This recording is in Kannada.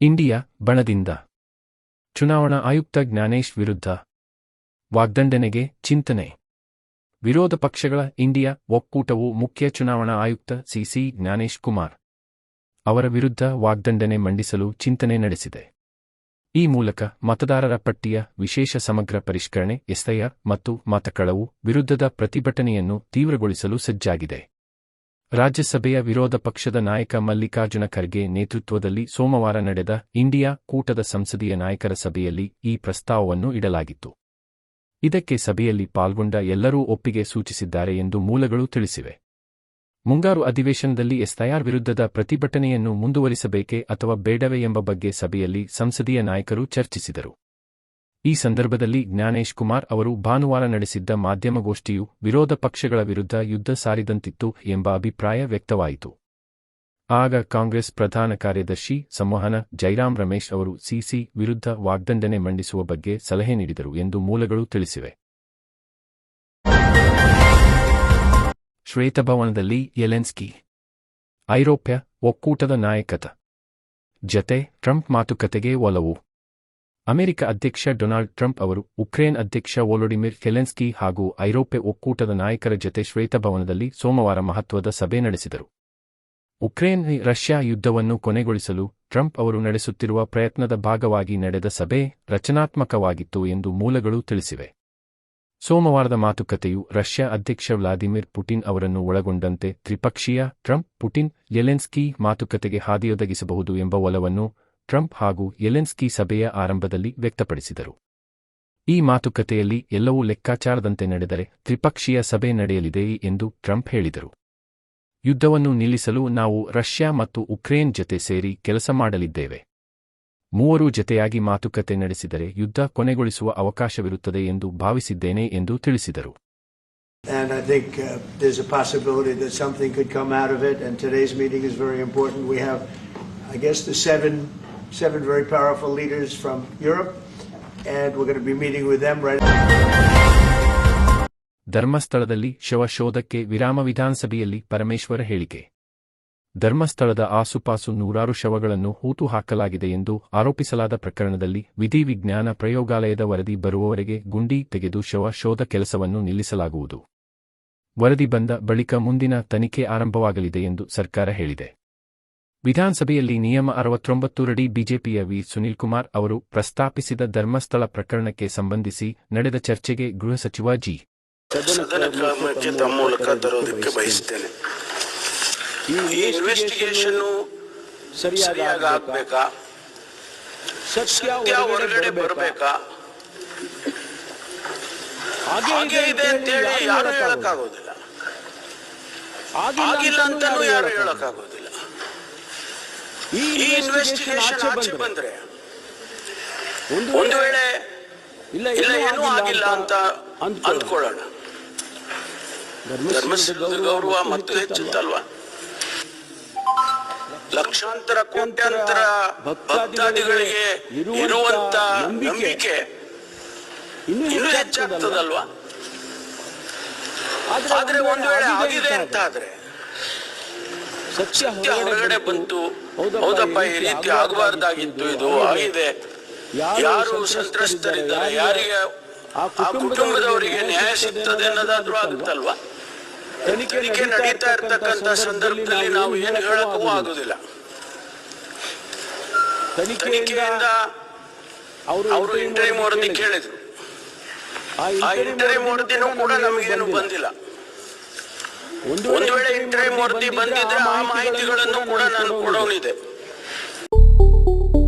ಇಂಡಿಯಾ ಬಣದಿಂದ. ಚುನಾವಣಾ ಆಯುಕ್ತ ಜ್ಞಾನೇಶ್ ವಿರುದ್ಧ. ವಾಗ್ದಂಡನೆಗೆ ಚಿಂತನೆ. ವಿರೋಧ ಪಕ್ಷಗಳ ಇಂಡಿಯಾ ಒಕ್ಕೂಟವು ಮುಖ್ಯ ಚುನಾವಣಾ ಆಯುಕ್ತ ಸಿಸಿ ಜ್ಞಾನೇಶ್ ಕುಮಾರ್. ಅವರ ವಿರುದ್ಧ ವಾಗ್ದಂಡನೆ ಮಂಡಿಸಲು ಚಿಂತನೆ ನಡೆಸಿದೆ. ಈ ಮೂಲಕ ಮತದಾರರ ಪಟ್ಟಿಯ ವಿಶೇಷ ಸಮಗ್ರ ಪರಿಷ್ಕರಣೆ ಎಸ್ಐಆರ್ ಮತ್ತು ಮತಕಳವು ವಿರುದ್ಧದ ಪ್ರತಿಭಟನೆಯನ್ನು ತೀವ್ರಗೊಳಿಸಲು ಸಜ್ಜಾಗಿದೆ. ರಾಜ್ಯಸಭೆಯ ವಿರೋಧ ಪಕ್ಷದ ನಾಯಕ ಮಲ್ಲಿಕಾರ್ಜುನ ಖರ್ಗೆ ನೇತೃತ್ವದಲ್ಲಿ ಸೋಮವಾರ ನಡೆದ ಇಂಡಿಯಾ ಕೂಟದ ಸಂಸದೀಯ ನಾಯಕರ ಸಭೆಯಲ್ಲಿ ಈ ಪ್ರಸ್ತಾವವನ್ನು ಇಡಲಾಗಿತ್ತು. ಇದಕ್ಕೆ ಸಭೆಯಲ್ಲಿ ಪಾಲ್ಗೊಂಡ ಎಲ್ಲರೂ ಒಪ್ಪಿಗೆ ಸೂಚಿಸಿದ್ದಾರೆ ಎಂದು ಮೂಲಗಳು ತಿಳಿಸಿವೆ. ಮುಂಗಾರು ಅಧಿವೇಶನದಲ್ಲಿ ಎಸ್ತಯಾರ್ ವಿರುದ್ಧದ ಪ್ರತಿಭಟನೆಯನ್ನು ಮುಂದುವರಿಸಬೇಕೆ ಅಥವಾ ಬೇಡವೇ ಎಂಬ ಬಗ್ಗೆ ಸಭೆಯಲ್ಲಿ ಸಂಸದೀಯ ನಾಯಕರು ಚರ್ಚಿಸಿದರು. ಈ ಸಂದರ್ಭದಲ್ಲಿ ಜ್ಞಾನೇಶ್ ಕುಮಾರ್ ಅವರು ಭಾನುವಾರ ನಡೆಸಿದ್ದ ಮಾಧ್ಯಮಗೋಷ್ಠಿಯು ವಿರೋಧ ಪಕ್ಷಗಳ ವಿರುದ್ಧ ಯುದ್ಧ ಸಾರಿದಂತಿತ್ತು ಎಂಬ ಅಭಿಪ್ರಾಯ ವ್ಯಕ್ತವಾಯಿತು. ಆಗ ಕಾಂಗ್ರೆಸ್ ಪ್ರಧಾನ ಕಾರ್ಯದರ್ಶಿ ಸಂವಹನ ಜೈರಾಮ್ ರಮೇಶ್ ಅವರು ಸಿಸಿ ವಿರುದ್ಧ ವಾಗ್ದಂಡನೆ ಮಂಡಿಸುವ ಬಗ್ಗೆ ಸಲಹೆ ನೀಡಿದರು ಎಂದು ಮೂಲಗಳು ತಿಳಿಸಿವೆ. ಶ್ವೇತಭವನದಲ್ಲಿ ಯೆಲೆನ್ಸ್ಕಿ, ಐರೋಪ್ಯ ಒಕ್ಕೂಟದ ನಾಯಕತ, ಜತೆ ಟ್ರಂಪ್ ಮಾತುಕತೆಗೆ ಒಲವು. ಅಮೆರಿಕ ಅಧ್ಯಕ್ಷ ಡೊನಾಲ್ಡ್ ಟ್ರಂಪ್ ಅವರು ಉಕ್ರೇನ್ ಅಧ್ಯಕ್ಷ ವೊಲೊಡಿಮಿರ್ ಕೆಲೆನ್ಸ್ಕಿ ಹಾಗೂ ಐರೋಪ್ಯ ಒಕ್ಕೂಟದ ನಾಯಕರ ಜತೆ ಶ್ವೇತಭವನದಲ್ಲಿ ಸೋಮವಾರ ಮಹತ್ವದ ಸಭೆ ನಡೆಸಿದರು. ಉಕ್ರೇನ್ ರಷ್ಯಾ ಯುದ್ಧವನ್ನು ಕೊನೆಗೊಳಿಸಲು ಟ್ರಂಪ್ ಅವರು ನಡೆಸುತ್ತಿರುವ ಪ್ರಯತ್ನದ ಭಾಗವಾಗಿ ನಡೆದ ಸಭೆ ರಚನಾತ್ಮಕವಾಗಿತ್ತು ಎಂದು ಮೂಲಗಳು ತಿಳಿಸಿವೆ. ಸೋಮವಾರದ ಮಾತುಕತೆಯು ರಷ್ಯಾ ಅಧ್ಯಕ್ಷ ವ್ಲಾದಿಮಿರ್ ಪುಟಿನ್ ಅವರನ್ನು ಒಳಗೊಂಡಂತೆ ತ್ರಿಪಕ್ಷೀಯ ಟ್ರಂಪ್ ಪುಟಿನ್ ಯೆಲೆನ್ಸ್ಕಿ ಮಾತುಕತೆಗೆ ಹಾದಿಯೊದಗಿಸಬಹುದು ಎಂಬ ಒಲವನ್ನು ಟ್ರಂಪ್ ಹಾಗೂ ಎಲೆನ್ಸ್ಕಿ ಸಭೆಯ ಆರಂಭದಲ್ಲಿ ವ್ಯಕ್ತಪಡಿಸಿದರು ಈ ಮಾತುಕತೆಯಲ್ಲಿ ಎಲ್ಲವೂ ಲೆಕ್ಕಾಚಾರದಂತೆ ನಡೆದರೆ ತ್ರಿಪಕ್ಷೀಯ ಸಭೆ ನಡೆಯಲಿದೆ ಎಂದು ಟ್ರಂಪ್ ಹೇಳಿದರು ಯುದ್ಧವನ್ನು ನಿಲ್ಲಿಸಲು ನಾವು ರಷ್ಯಾ ಮತ್ತು ಉಕ್ರೇನ್ ಜತೆ ಸೇರಿ ಕೆಲಸ ಮಾಡಲಿದ್ದೇವೆ ಮೂವರು ಜತೆಯಾಗಿ ಮಾತುಕತೆ ನಡೆಸಿದರೆ ಯುದ್ಧ ಕೊನೆಗೊಳಿಸುವ ಅವಕಾಶವಿರುತ್ತದೆ ಎಂದು ಭಾವಿಸಿದ್ದೇನೆ ಎಂದು ತಿಳಿಸಿದರು And I think uh, there's a possibility that something could come out of it. And today's meeting is very important. We have, I guess, the seven, seven very powerful leaders from Europe, and we're going to be meeting with them right. ಧರ್ಮಸ್ಥಳದಲ್ಲಿ ಶವಶೋಧಕ್ಕೆ ವಿರಾಮ ವಿಧಾನಸಭೆಯಲ್ಲಿ ಪರಮೇಶ್ವರ ಹೇಳಿಕೆ. ಧರ್ಮಸ್ಥಳದ ಆಸುಪಾಸು ನೂರಾರು ಶವಗಳನ್ನು ಹೂತು ಹಾಕಲಾಗಿದೆ ಎಂದು ಆರೋಪಿಸಲಾದ ಪ್ರಕರಣದಲ್ಲಿ ವಿಧಿವಿಜ್ಞಾನ ಪ್ರಯೋಗಾಲಯದ ವರದಿ ಬರುವವರೆಗೆ ಗುಂಡಿ ತೆಗೆದು ಶವ ಶೋಧ ಕೆಲಸವನ್ನು ನಿಲ್ಲಿಸಲಾಗುವುದು. ವರದಿ ಬಂದ ಬಳಿಕ ಮುಂದಿನ ತನಿಖೆ ಆರಂಭವಾಗಲಿದೆ ಎಂದು ಸರ್ಕಾರ ಹೇಳಿದೆ. ವಿಧಾನಸಭೆಯಲ್ಲಿ ನಿಯಮ ಅರವತ್ತೊಂಬತ್ತರಡಿ ಬಿಜೆಪಿಯ ವಿ. ಸುನೀಲ್ ಕುಮಾರ್ ಅವರು ಪ್ರಸ್ತಾಪಿಸಿದ ಧರ್ಮಸ್ಥಳ ಪ್ರಕರಣಕ್ಕೆ ಸಂಬಂಧಿಸಿ ನಡೆದ ಚರ್ಚೆಗೆ ಗೃಹ ಸಚಿವ ಜಿ. ಮೂಲಕ ತರೋದಕ್ಕೆ ಬಯಸ್ತೇನೆ ಈ ಇನ್ವೆಸ್ಟಿಗೇಷನ್ ಸರಿಯಾಗಿ ಆಗ್ಬೇಕಾ? ಸತ್ಯ ಹೊರಗಡೆ ಬರಬೇಕಾ? ಇದೆ ಅಂತೇಳಿ ಯಾರು ಹೇಳಕ್ಕಾಗೋದಿಲ್ಲ. ಆಗಿಲ್ಲ ಅಂತಾನೂ ಯಾರು ಹೇಳಕ್ಕಾಗೋದಿಲ್ಲ. ಈ ಇನ್ವೆಸ್ಟಿಗೇಷನ್ ಆಚೆ ಬಂದ್ರೆ ಒಂದು ವೇಳೆ ಇಲ್ಲ ಏನೂ ಆಗಿಲ್ಲ ಅಂತ ಅಂದ್ಕೊಳ್ಳೋಣ. ಧರ್ಮಸ್ಥಳದ ಗೌರವ ಮತ್ತು ಹೆಚ್ಚುತ್ತಲ್ವಾ? ಲಕ್ಷಾಂತರ ಕೋಟ್ಯಾಂತರ ಭಕ್ತಾದಿಗಳಿಗೆ ಇರುವಂತ ನಂಬಿಕೆ ಇನ್ನೂ ಹೆಚ್ಚಾಗ್ತದಲ್ವಾ? ಆದ್ರೆ ಒಂದು ವೇಳೆ ಆಗಿದೆ ಅಂತ ಆದ್ರೆ ಸತ್ಯ ಹೊರಗಡೆ ಬಂತು. ಹೌದಪ್ಪ ಈ ರೀತಿ ಆಗಬಾರ್ದಾಗಿತ್ತು ಇದು. ಆಗಿದೆ. ಯಾರು ಸಂತ್ರಸ್ತರಿದ್ದಾರೆ ಯಾರಿಗೆ ಆ ಕುಟುಂಬದವರಿಗೆ ನ್ಯಾಯ ಸಿಗ್ತದೆ ಅನ್ನೋದಾದ್ರೂ ಆಗುತ್ತಲ್ವಾ? ತನಿಖೆ ನಡೀತಾ ಇರ್ತಕ್ಕಂಥ ಸಂದರ್ಭದಲ್ಲಿ ನಾವು ಏನು ಹೇಳಕ್ಕೂ ಆಗುದಿಲ್ಲ. ತನಿಖೆಯಿಂದ ಅವರು ಇಂಟರ್ವ್ಯೂ ವರದಿ ಕೇಳಿದ್ರು. ಆ ಇಂಟರ್ವ್ಯೂ ವರದಿನೂ ಕೂಡ ನಮಗೇನು ಬಂದಿಲ್ಲ. ಒಂದು ವೇಳೆ ಇಂಟರ್ವ್ಯೂ ಮೂರ್ತಿ ಬಂದಿದ್ರೆ ಆ ಮಾಹಿತಿಗಳನ್ನು ಕೂಡ ನಾನು ಕೊಡೋನಿದೆ.